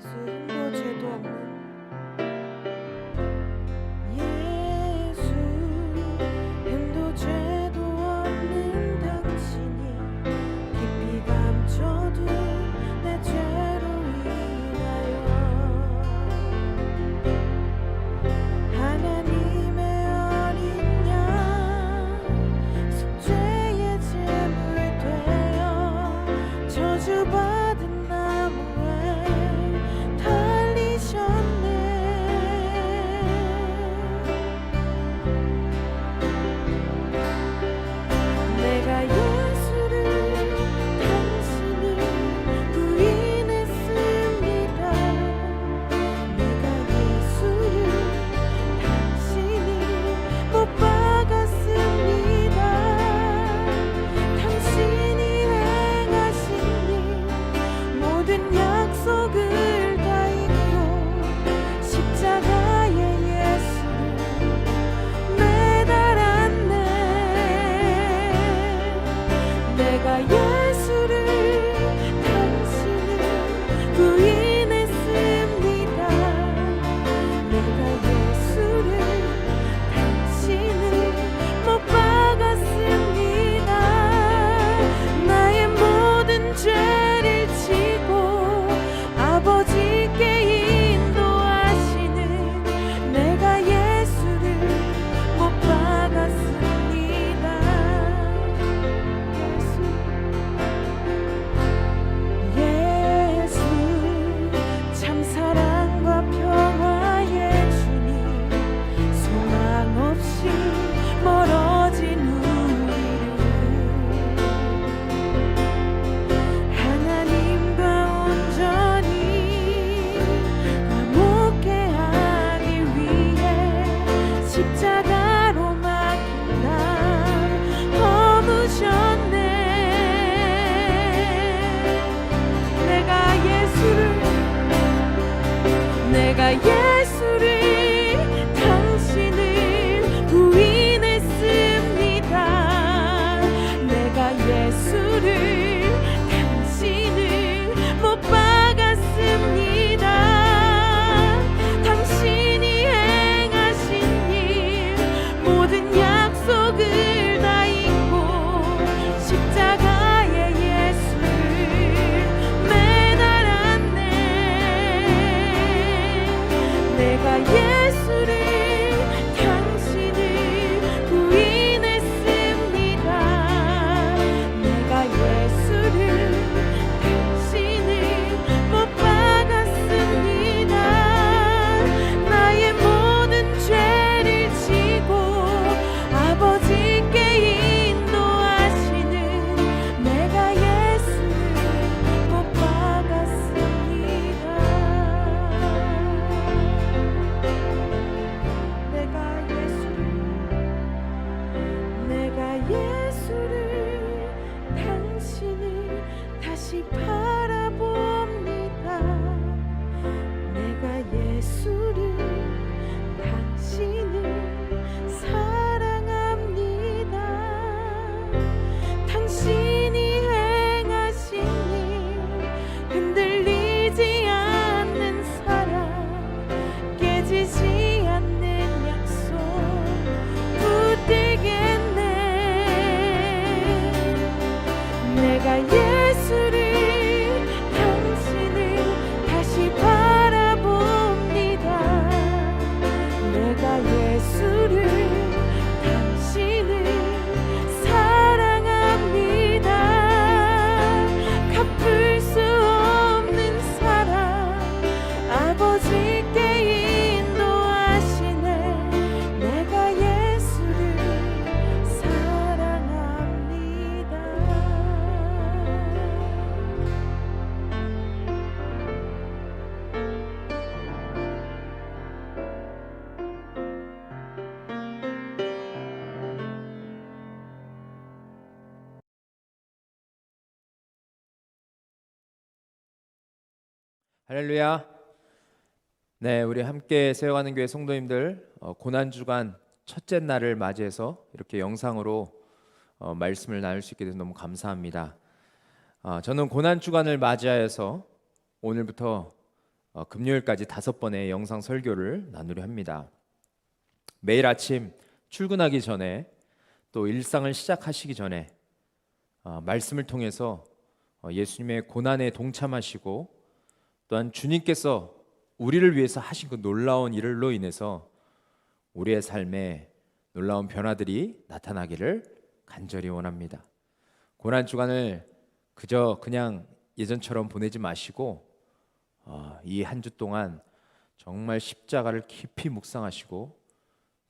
Jesus. 할렐루야. 네, 우리 함께 세워가는 교회 성도님들 어, 고난 주간 첫째 날을 맞이해서 이렇게 영상으로 어, 말씀을 나눌 수 있게 돼서 너무 감사합니다. 아, 저는 고난 주간을 맞이하여서 오늘부터 어, 금요일까지 다섯 번의 영상 설교를 나누려 합니다. 매일 아침 출근하기 전에 또 일상을 시작하시기 전에 아, 말씀을 통해서 예수님의 고난에 동참하시고 또한 주님께서 우리를 위해서 하신 그 놀라운 일로 인해서 우리의 삶에 놀라운 변화들이 나타나기를 간절히 원합니다. 고난 주간을 그저 그냥 예전처럼 보내지 마시고 어, 이한 주 동안 정말 십자가를 깊이 묵상하시고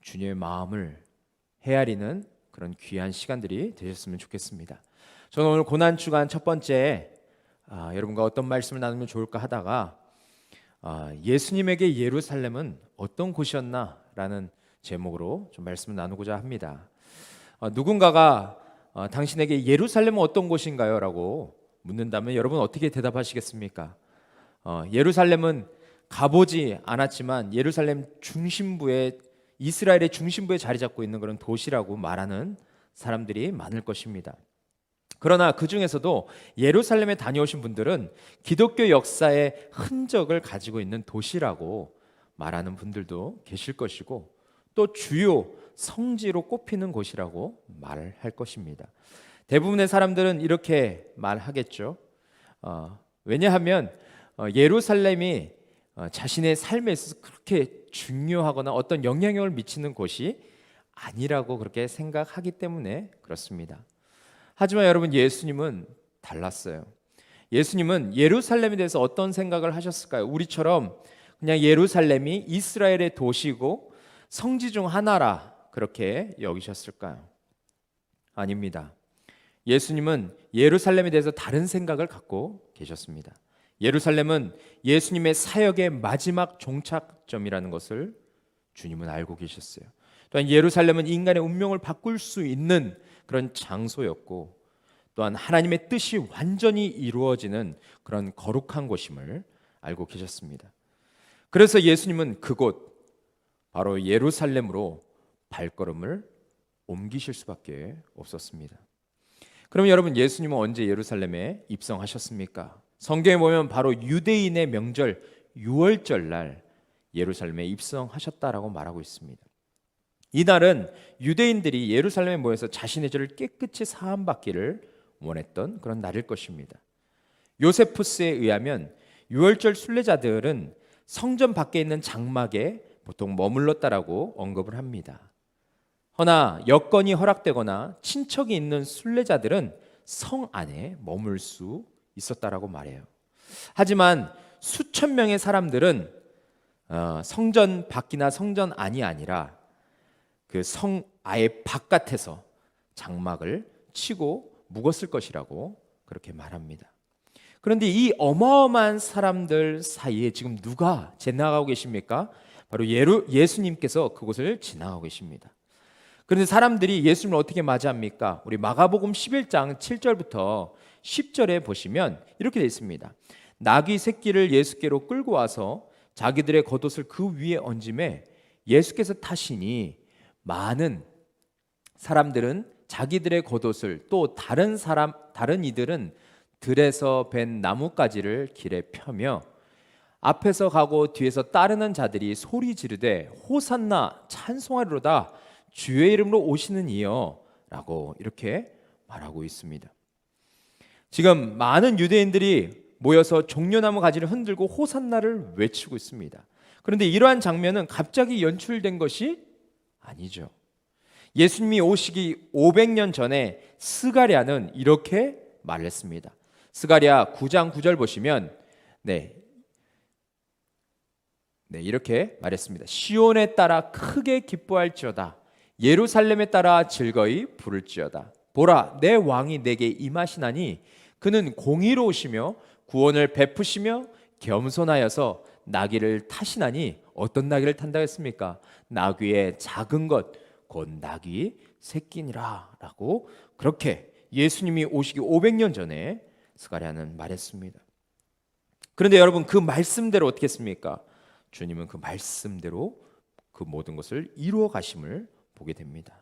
주님의 마음을 헤아리는 그런 귀한 시간들이 되셨으면 좋겠습니다. 저는 오늘 고난 주간 첫 번째 아, 여러분과 어떤 말씀을 나누면 좋을까 하다가 아, 예수님에게 예루살렘은 어떤 곳이었나라는 제목으로 좀 말씀을 나누고자 합니다. 어, 누군가가 어, 당신에게 예루살렘은 어떤 곳인가요?라고 묻는다면 여러분 어떻게 대답하시겠습니까? 어, 예루살렘은 가보지 않았지만 예루살렘 중심부에 이스라엘의 중심부에 자리 잡고 있는 그런 도시라고 말하는 사람들이 많을 것입니다. 그러나 그 중에서도 예루살렘에 다녀오신 분들은 기독교 역사의 흔적을 가지고 있는 도시라고 말하는 분들도 계실 것이고 또 주요 성지로 꼽히는 곳이라고 말할 것입니다. 대부분의 사람들은 이렇게 말하겠죠. 어, 왜냐하면 어, 예루살렘이 어, 자신의 삶에 있어서 그렇게 중요하거나 어떤 영향력을 미치는 곳이 아니라고 그렇게 생각하기 때문에 그렇습니다. 하지만 여러분 예수님은 달랐어요. 예수님은 예루살렘에 대해서 어떤 생각을 하셨을까요? 우리처럼 그냥 예루살렘이 이스라엘의 도시고 성지 중 하나라 그렇게 여기셨을까요? 아닙니다. 예수님은 예루살렘에 대해서 다른 생각을 갖고 계셨습니다. 예루살렘은 예수님의 사역의 마지막 종착점이라는 것을 주님은 알고 계셨어요. 또한 예루살렘은 인간의 운명을 바꿀 수 있는 그런 장소였고 또한 하나님의 뜻이 완전히 이루어지는 그런 거룩한 곳임을 알고 계셨습니다. 그래서 예수님은 그곳 바로 예루살렘으로 발걸음을 옮기실 수밖에 없었습니다. 그럼 여러분 예수님은 언제 예루살렘에 입성하셨습니까? 성경에 보면 바로 유대인의 명절 유월절 날 예루살렘에 입성하셨다라고 말하고 있습니다. 이날은 유대인들이 예루살렘에 모여서 자신의 죄를 깨끗이 사함 받기를 원했던 그런 날일 것입니다. 요세푸스에 의하면 유월절 순례자들은 성전 밖에 있는 장막에 보통 머물렀다라고 언급을 합니다. 허나 여건이 허락되거나 친척이 있는 순례자들은 성 안에 머물 수 있었다라고 말해요. 하지만 수천 명의 사람들은 어, 성전 밖이나 성전 안이 아니라 그 성 아예 바깥에서 장막을 치고 묵었을 것이라고 그렇게 말합니다. 그런데 이 어마어마한 사람들 사이에 지금 누가 지나가고 계십니까? 바로 예루, 예수님께서 그곳을 지나가고 계십니다. 그런데 사람들이 예수님을 어떻게 맞이합니까? 우리 마가복음 11장 7절부터 10절에 보시면 이렇게 되어 있습니다. 나귀 새끼를 예수께로 끌고 와서 자기들의 겉옷을 그 위에 얹음에 예수께서 타시니 많은 사람들은 자기들의 겉옷을 또 다른 사람 다른 이들은 들에서 벤 나뭇가지를 길에 펴며 앞에서 가고 뒤에서 따르는 자들이 소리 지르되 호산나 찬송하리로다 주의 이름으로 오시는 이여라고 이렇게 말하고 있습니다. 지금 많은 유대인들이 모여서 종려나무 가지를 흔들고 호산나를 외치고 있습니다. 그런데 이러한 장면은 갑자기 연출된 것이 아니죠. 예수님이 오시기 500년 전에 스가랴는 이렇게 말했습니다. 스가랴 9장 9절 보시면 네. 네, 이렇게 말했습니다. 시온에 따라 크게 기뻐할지어다. 예루살렘에 따라 즐거이 부를지어다. 보라, 내 왕이 내게 임하시나니 그는 공의로우시며 구원을 베푸시며 겸손하여서 나귀를 타시나니 어떤 나귀를 탄다 했습니까? 나귀의 작은 것, 곧 나귀 새끼니라라고 그렇게 예수님이 오시기 500년 전에 스가랴는 말했습니다. 그런데 여러분 그 말씀대로 어떻게 했습니까? 주님은 그 말씀대로 그 모든 것을 이루어 가심을 보게 됩니다.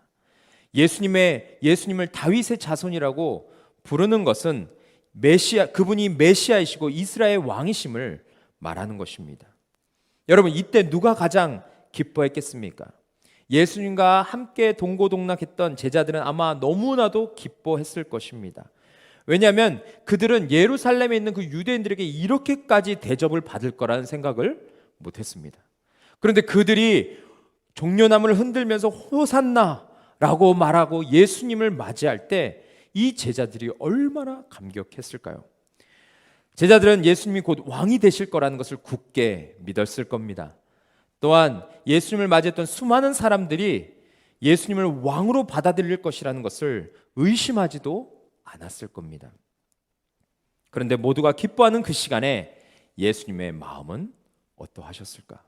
예수님의 예수님을 다윗의 자손이라고 부르는 것은 메시아 그분이 메시아이시고 이스라엘 왕이심을 말하는 것입니다. 여러분 이때 누가 가장 기뻐했겠습니까? 예수님과 함께 동고동락했던 제자들은 아마 너무나도 기뻐했을 것입니다. 왜냐하면 그들은 예루살렘에 있는 그 유대인들에게 이렇게까지 대접을 받을 거라는 생각을 못했습니다. 그런데 그들이 종려나무를 흔들면서 호산나라고 말하고 예수님을 맞이할 때 이 제자들이 얼마나 감격했을까요? 제자들은 예수님이 곧 왕이 되실 거라는 것을 굳게 믿었을 겁니다. 또한 예수님을 맞이했던 수많은 사람들이 예수님을 왕으로 받아들일 것이라는 것을 의심하지도 않았을 겁니다. 그런데 모두가 기뻐하는 그 시간에 예수님의 마음은 어떠하셨을까?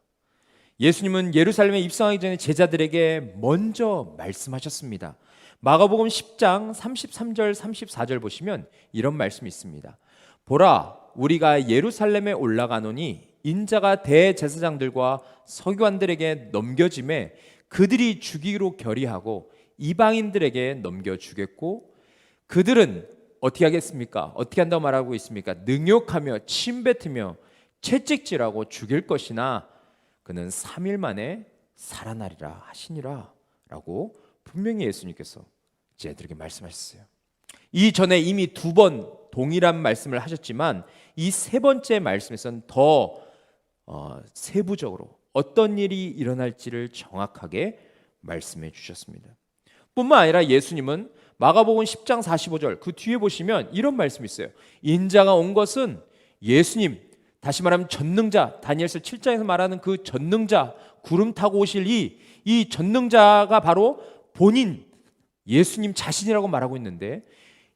예수님은 예루살렘에 입성하기 전에 제자들에게 먼저 말씀하셨습니다. 마가복음 10장 33절 34절 보시면 이런 말씀이 있습니다. 보라 우리가 예루살렘에 올라가노니 인자가 대제사장들과 서기관들에게 넘겨짐에 그들이 주기로 결의하고 이방인들에게 넘겨 주겠고 그들은 어떻게 하겠습니까? 어떻게 한다고 말하고 있습니까? 능욕하며 침뱉으며 채찍질하고 죽일 것이나 그는 3일 만에 살아나리라 하시니라 라고 분명히 예수님께서 제들에게 말씀하셨어요. 이 전에 이미 두 번 동일한 말씀을 하셨지만 이 세 번째 말씀에서는 더 어, 세부적으로 어떤 일이 일어날지를 정확하게 말씀해 주셨습니다. 뿐만 아니라 예수님은 마가복음 10장 45절 그 뒤에 보시면 이런 말씀이 있어요. 인자가 온 것은 예수님 다시 말하면 전능자 다니엘서 7장에서 말하는 그 전능자 구름 타고 오실 이 이 전능자가 바로 본인 예수님 자신이라고 말하고 있는데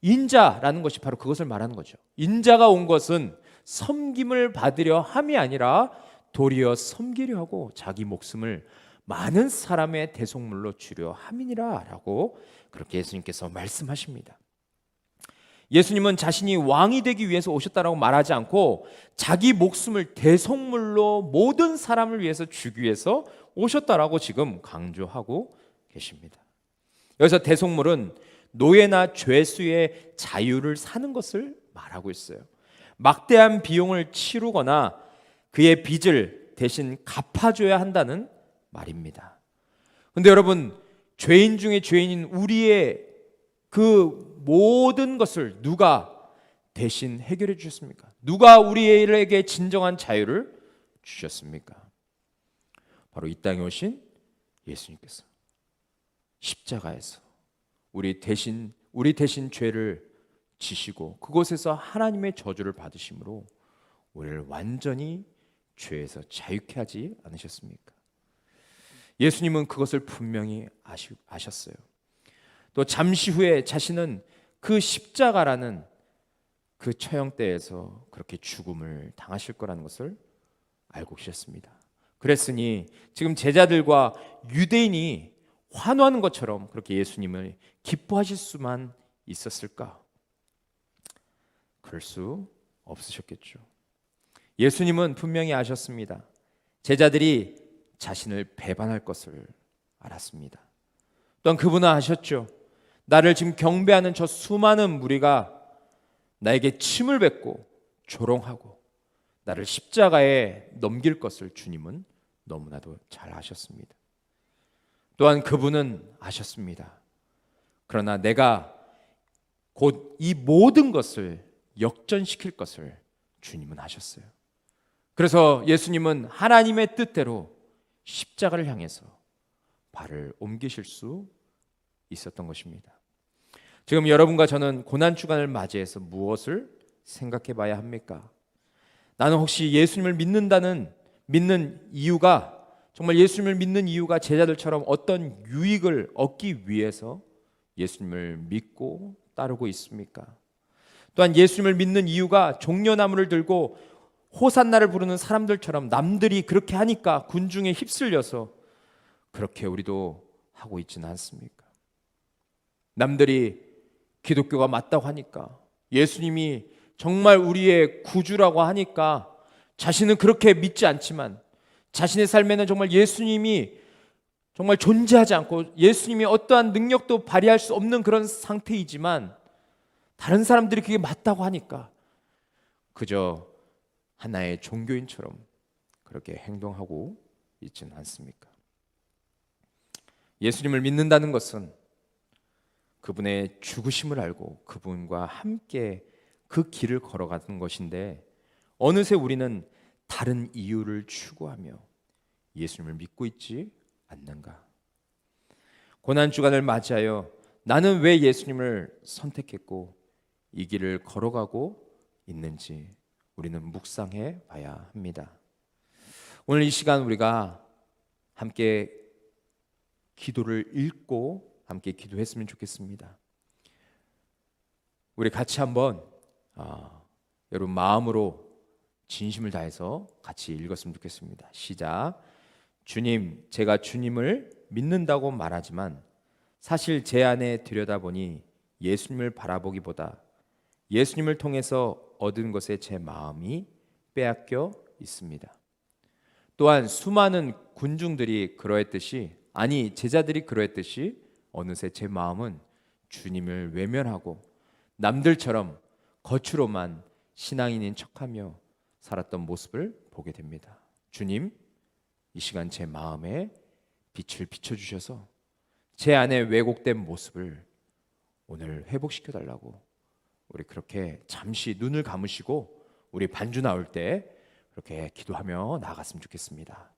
인자라는 것이 바로 그것을 말하는 거죠. 인자가 온 것은 섬김을 받으려 함이 아니라 도리어 섬기려 하고 자기 목숨을 많은 사람의 대속물로 주려 함이니라라고 그렇게 예수님께서 말씀하십니다. 예수님은 자신이 왕이 되기 위해서 오셨다라고 말하지 않고 자기 목숨을 대속물로 모든 사람을 위해서 주기 위해서 오셨다라고 지금 강조하고 계십니다. 여기서 대속물은 노예나 죄수의 자유를 사는 것을 말하고 있어요. 막대한 비용을 치르거나 그의 빚을 대신 갚아줘야 한다는 말입니다. 근데 여러분, 죄인 중에 죄인인 우리의 그 모든 것을 누가 대신 해결해 주셨습니까? 누가 우리에게 진정한 자유를 주셨습니까? 바로 이 땅에 오신 예수님께서 십자가에서 우리 대신 우리 대신 죄를 지시고 그곳에서 하나님의 저주를 받으심으로 우리를 완전히 죄에서 자유케 하지 않으셨습니까? 예수님은 그것을 분명히 아시, 아셨어요. 또 잠시 후에 자신은 그 십자가라는 그 처형대에서 그렇게 죽음을 당하실 거라는 것을 알고 계셨습니다. 그랬으니 지금 제자들과 유대인이 환호하는 것처럼 그렇게 예수님을 기뻐하실 수만 있었을까? 그럴 수 없으셨겠죠. 예수님은 분명히 아셨습니다. 제자들이 자신을 배반할 것을 알았습니다. 또한 그분은 아셨죠. 나를 지금 경배하는 저 수많은 무리가 나에게 침을 뱉고 조롱하고 나를 십자가에 넘길 것을 주님은 너무나도 잘 아셨습니다. 또한 그분은 아셨습니다. 그러나 내가 곧 이 모든 것을 역전시킬 것을 주님은 하셨어요. 그래서 예수님은 하나님의 뜻대로 십자가를 향해서 발을 옮기실 수 있었던 것입니다. 지금 여러분과 저는 고난 주간을 맞이해서 무엇을 생각해 봐야 합니까? 나는 혹시 예수님을 믿는다는 믿는 이유가 정말 예수님을 믿는 이유가 제자들처럼 어떤 유익을 얻기 위해서 예수님을 믿고 따르고 있습니까? 또한 예수님을 믿는 이유가 종려나무를 들고 호산나를 부르는 사람들처럼 남들이 그렇게 하니까 군중에 휩쓸려서 그렇게 우리도 하고 있지는 않습니까? 남들이 기독교가 맞다고 하니까 예수님이 정말 우리의 구주라고 하니까 자신은 그렇게 믿지 않지만 자신의 삶에는 정말 예수님이 정말 존재하지 않고 예수님이 어떠한 능력도 발휘할 수 없는 그런 상태이지만 다른 사람들이 그게 맞다고 하니까 그저 하나의 종교인처럼 그렇게 행동하고 있지는 않습니까? 예수님을 믿는다는 것은 그분의 죽으심을 알고 그분과 함께 그 길을 걸어가는 것인데 어느새 우리는 다른 이유를 추구하며 예수님을 믿고 있지 않는가? 고난 주간을 맞이하여 나는 왜 예수님을 선택했고 이 길을 걸어가고 있는지 우리는 묵상해 봐야 합니다. 오늘 이 시간 우리가 함께 기도를 읽고 함께 기도했으면 좋겠습니다. 우리 같이 한번 아, 여러분 마음으로 진심을 다해서 같이 읽었으면 좋겠습니다. 시작. 주님, 제가 주님을 믿는다고 말하지만 사실 제 안에 들여다보니 예수님을 바라보기보다 예수님을 통해서 얻은 것에 제 마음이 빼앗겨 있습니다. 또한 수많은 군중들이 그러했듯이 아니 제자들이 그러했듯이 어느새 제 마음은 주님을 외면하고 남들처럼 겉으로만 신앙인인 척하며 살았던 모습을 보게 됩니다. 주님, 이 시간 제 마음에 빛을 비춰 주셔서 제 안에 왜곡된 모습을 오늘 회복시켜 달라고 우리 그렇게 잠시 눈을 감으시고 우리 반주 나올 때 그렇게 기도하며 나아갔으면 좋겠습니다.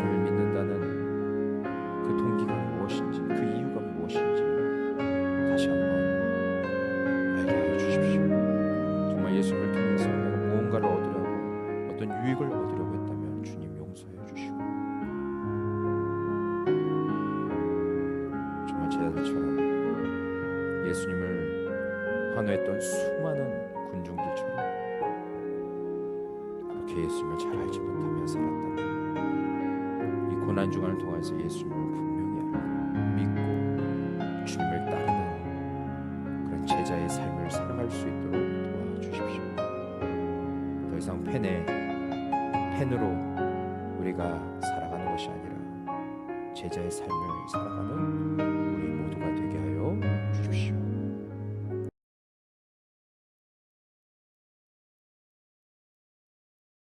예수를 믿는다는 그 동기가 무엇인지 그 이유가 무엇인지 다시 한번 하여 주십시오. 정말 예수님을 통해서 내가 무언가를 얻으려고 어떤 유익을 얻으려고 했다면 주님 용서해 주시고 정말 제자들처럼 예수님을 환호했던 수많은 군중들처럼 그렇게 예수님을 잘 알지 못하며 살았다면 이 고난 중간을 통해서 예수님을 분명히 알고 믿고 주님을 따르는 그런 제자의 삶을 살아갈 수 있도록 도와주십시오. 더 이상 펜에 펜으로 우리가 살아가는 것이 아니라 제자의 삶을 살아가는